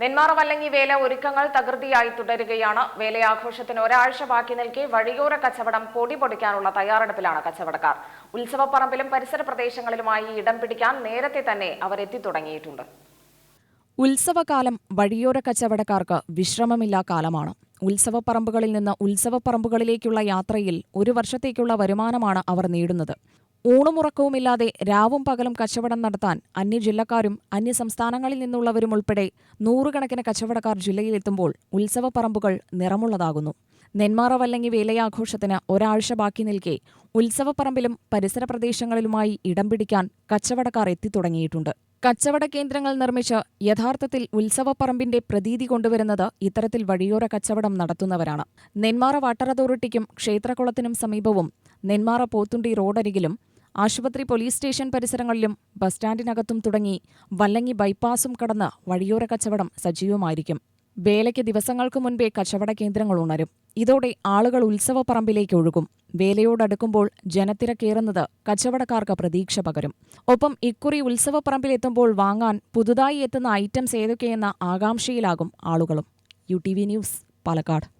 നെന്മാറ വല്ലങ്ങി വേല ഒരുക്കങ്ങൾ തകൃതിയായി തുടരുകയാണ്. വേലയാഘോഷത്തിന് ഒരാഴ്ച ബാക്കി നിൽക്കെ വഴിയോര കച്ചവടം പൊടി പൊടിക്കാനുള്ള തയ്യാറെടുപ്പിലാണ് കച്ചവടക്കാർ. ഉത്സവപ്പറമ്പിലും പരിസര പ്രദേശങ്ങളിലുമായി ഇടം പിടിക്കാൻ നേരത്തെ തന്നെ അവർ എത്തിത്തുടങ്ങിയിട്ടുണ്ട് ഉത്സവകാലം വഴിയോര കച്ചവടക്കാർക്ക് വിശ്രമമില്ലാ കാലമാണ്. ഉത്സവപ്പറമ്പുകളിൽ നിന്ന് ഉത്സവപ്പറമ്പുകളിലേക്കുള്ള യാത്രയിൽ ഒരു വർഷത്തേക്കുള്ള വരുമാനമാണ് അവർ നേടുന്നത്. ഊണുമുറക്കവുമില്ലാതെ രാവും പകലും കച്ചവടം നടത്താൻ അന്യജില്ലക്കാരും അന്യസംസ്ഥാനങ്ങളിൽ നിന്നുള്ളവരും ഉൾപ്പെടെ നൂറുകണക്കിന് കച്ചവടക്കാർ ജില്ലയിലെത്തുമ്പോൾ ഉത്സവപ്പറമ്പുകൾ നിറമുള്ളതാകുന്നു. നെന്മാറ വല്ലങ്ങി വേലയാഘോഷത്തിന് ഒരാഴ്ച ബാക്കി നിൽക്കെ ഉത്സവപ്പറമ്പിലും പരിസര പ്രദേശങ്ങളിലുമായി ഇടം പിടിക്കാൻ കച്ചവടക്കാർ എത്തിത്തുടങ്ങിയിട്ടുണ്ട്. കച്ചവട കേന്ദ്രങ്ങൾ നിർമ്മിച്ച് യഥാർത്ഥത്തിൽ ഉത്സവപ്പറമ്പിന്റെ പ്രതീതി കൊണ്ടുവരുന്നത് ഇത്തരത്തിൽ വഴിയോര കച്ചവടം നടത്തുന്നവരാണ്. നെന്മാറ വാട്ടർ അതോറിറ്റിക്കും ക്ഷേത്രകുളത്തിനും സമീപവും നെന്മാറ പോത്തുണ്ടി റോഡരികിലും ആശുപത്രി പോലീസ് സ്റ്റേഷൻ പരിസരങ്ങളിലും ബസ് സ്റ്റാൻഡിനകത്തും തുടങ്ങി വല്ലങ്ങി ബൈപ്പാസും കടന്ന് വഴിയോര കച്ചവടം സജീവമായിരിക്കും. വേലയ്ക്ക് ദിവസങ്ങൾക്ക് മുൻപേ കച്ചവട കേന്ദ്രങ്ങൾ ഉണരും. ഇതോടെ ആളുകൾ ഉത്സവപ്പറമ്പിലേക്ക് ഒഴുകും. വേലയോടടുക്കുമ്പോൾ ജനത്തിരക്കേറുന്നത് കച്ചവടക്കാർക്ക് പ്രതീക്ഷ പകരും. ഒപ്പം ഇക്കുറി ഉത്സവപ്പറമ്പിലെത്തുമ്പോൾ വാങ്ങാൻ പുതുതായി എത്തുന്ന ഐറ്റംസ് ഏതൊക്കെയെന്ന ആകാംക്ഷയിലാകും ആളുകളും. U T V news Palakkad.